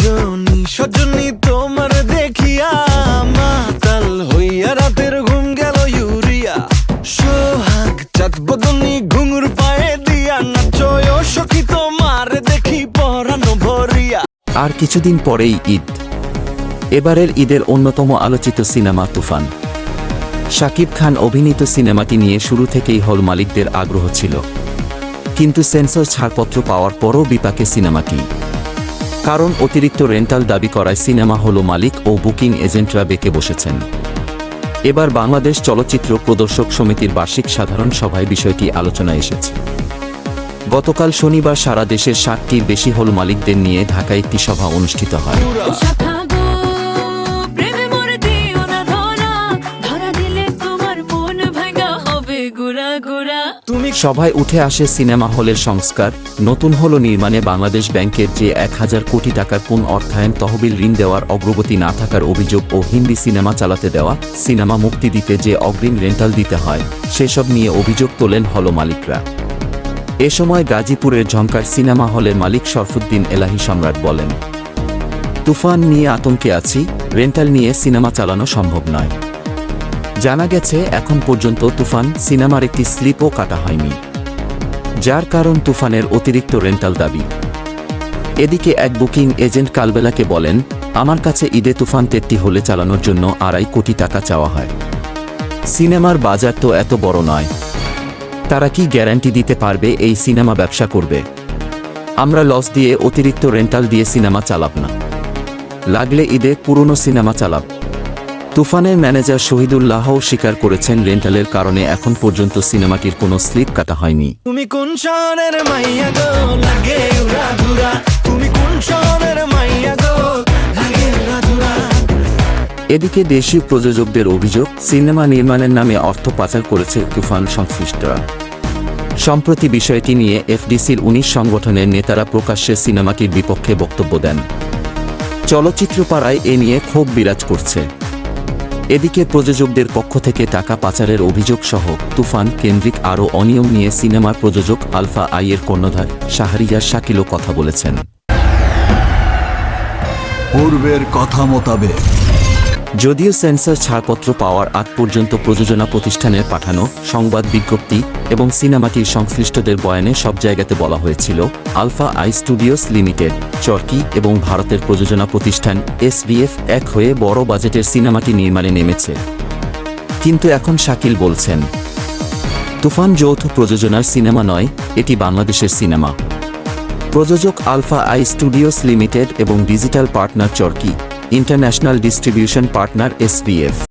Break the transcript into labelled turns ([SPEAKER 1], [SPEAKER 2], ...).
[SPEAKER 1] রজনী সজনী তোমার দেখিয়া মাতাল হইয়া রাতের ঘুম গেল ইউরিয়া। সোহাগ, চাঁদ বদনী ঘুঙুর পায়ে দিয়া নাচয় সখী তোমার দেখি পরানো ভরিয়া।
[SPEAKER 2] আর কিছুদিন পরেই ঈদ। এবারের ঈদের অন্যতম আলোচিত সিনেমা তুফান। শাকিব খান অভিনীত সিনেমাটি নিয়ে শুরু থেকেই হল মালিকদের আগ্রহ ছিল। কিন্তু সেন্সর ছাড়পত্র পাওয়ার পরও বিপাকে সিনেমাটি। কারণ অতিরিক্ত রেন্টাল দাবি করায় সিনেমা হল মালিক ও বুকিং এজেন্টরা বেঁকে বসেছেন। এবার বাংলাদেশ চলচ্চিত্র প্রদর্শক সমিতির বার্ষিক সাধারণ সভায় বিষয়টি আলোচনায় এসেছে। গতকাল শনিবার সারা দেশের ষাটটির বেশি হল মালিকদের নিয়ে ঢাকায় একটি সভা অনুষ্ঠিত হয়।
[SPEAKER 1] তুমি
[SPEAKER 2] সভায় উঠে আসে সিনেমা হলের সংস্কার। নতুন হল নির্মাণে বাংলাদেশ ব্যাংকের যে এক হাজার কোটি টাকার পুন অর্থায়ন তহবিল ঋণ দেওয়ার অগ্রগতি না থাকার অভিযোগ ও হিন্দি সিনেমা চালাতে দেওয়া, সিনেমা মুক্তি দিতে যে অগ্রিম রেন্টাল দিতে হয়, সেসব নিয়ে অভিযোগ তোলেন হল মালিকরা। এ সময় গাজীপুরের ঝঙ্কার সিনেমা হলের মালিক শরফুদ্দিন এলাহি সম্রাট বলেন, তুফান নিয়ে আতঙ্কে আছি, রেন্টাল নিয়ে সিনেমা চালানো সম্ভব নয়। জানা গেছে, এখন পর্যন্ত তুফান সিনেমার একটি স্লিপও কাটা হয়নি, যার কারণ তুফানের অতিরিক্ত রেন্টাল দাবি। এদিকে এক বুকিং এজেন্ট কালবেলাকে বলেন, আমার কাছে ঈদে তুফান তেরটি হলে চালানোর জন্য আড়াই কোটি টাকা চাওয়া হয়। সিনেমার বাজার তো এত বড় নয়। তারা কি গ্যারান্টি দিতে পারবে এই সিনেমা ব্যবসা করবে? আমরা লস দিয়ে অতিরিক্ত রেন্টাল দিয়ে সিনেমা চালাব না। লাগলে ঈদে পুরনো সিনেমা চালাব। তুফানের ম্যানেজার শহীদুল্লাহও স্বীকার করেছেন রেন্টালের কারণে এখন পর্যন্ত সিনেমাটির কোনো স্লিপ কাটা হয়নি।
[SPEAKER 1] তুমি কোন শহরের মাইয়া গো? লাগে উড়া ধুরা। তুমি কোন শহরের মাইয়া গো? লাগে উড়া ধুরা।
[SPEAKER 2] এদিকে দেশীয় প্রযোজকদের অভিযোগ সিনেমা নির্মাণের নামে অর্থ পাচার করেছে তুফান সংশ্লিষ্টরা। সম্প্রতি বিষয়টি নিয়ে এফডিসির উনিশ সংগঠনের নেতারা প্রকাশ্যে সিনেমাটির বিপক্ষে বক্তব্য দেন। চলচ্চিত্র পাড়ায় এ নিয়ে ক্ষোভ বিরাজ করছে। এদিকে প্রযোজকদের পক্ষ থেকে টাকা পাচারের অভিযোগ সহ তুফান, কেন্দ্রিক আরও অনিয়ম নিয়ে সিনেমার প্রযোজক আলফা আইয়ের কর্ণধার শাহরিয়ার শাকিলও কথা বলেছেন।
[SPEAKER 3] পূর্বের কথা মোতাবেক
[SPEAKER 2] যদিও সেন্সর ছাড়পত্র পাওয়ার আগ পর্যন্ত প্রযোজনা প্রতিষ্ঠানের পাঠানো, সংবাদ বিজ্ঞপ্তি এবং সিনেমাটির সংশ্লিষ্টদের বয়ানে সব জায়গাতে বলা হয়েছিল, Alpha I Studios Limited, Chorki এবং ভারতের প্রযোজনা প্রতিষ্ঠান এসবিএফ এক হয়ে বড় বাজেটের সিনেমাটি নির্মাণে নেমেছে। কিন্তু এখন শাকিল বলছেন, তুফান যৌথ প্রযোজনার সিনেমা নয়, এটি বাংলাদেশের সিনেমা। প্রযোজক আলফা আই স্টুডিওস লিমিটেড এবং digital partner Chorki international distribution partner SBF